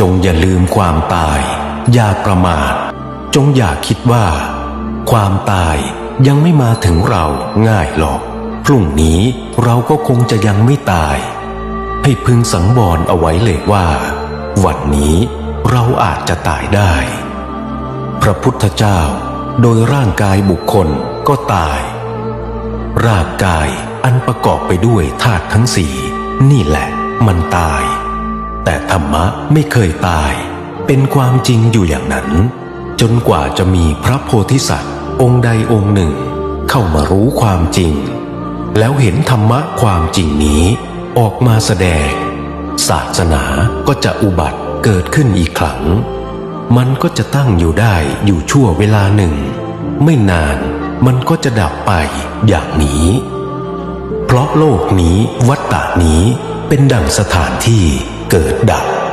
จงอย่าลืมความตาย อย่าประมาท จงอย่าคิดว่า ความตายยังไม่มาถึงเราง่ายหรอก พรุ่งนี้เราก็คงจะยังไม่ตาย ให้พึงสังวรเอาไว้เลยว่า วันนี้เราอาจจะตายได้ พระพุทธเจ้าโดยร่างกายบุคคลก็ตาย ร่างกายอันประกอบไปด้วยธาตุทั้งสี่นี่แหละมันตาย แต่ธรรมะไม่เคยตาย เป็นความจริงอยู่อย่างนั้น จนกว่าจะมีพระโพธิสัตว์ องค์ใดองค์หนึ่ง เข้ามารู้ความจริง แล้วเห็นธรรมะความจริงนี้ ออกมาแสดง ศาสนาก็จะอุบัติเกิดขึ้นอีกครั้ง มันก็จะตั้งอยู่ได้อยู่ชั่วเวลาหนึ่ง ไม่นานมันก็จะดับไปอย่างนี้ เพราะโลกนี้วัฏฏะนี้เป็นดังสถานที่ เกิดดับ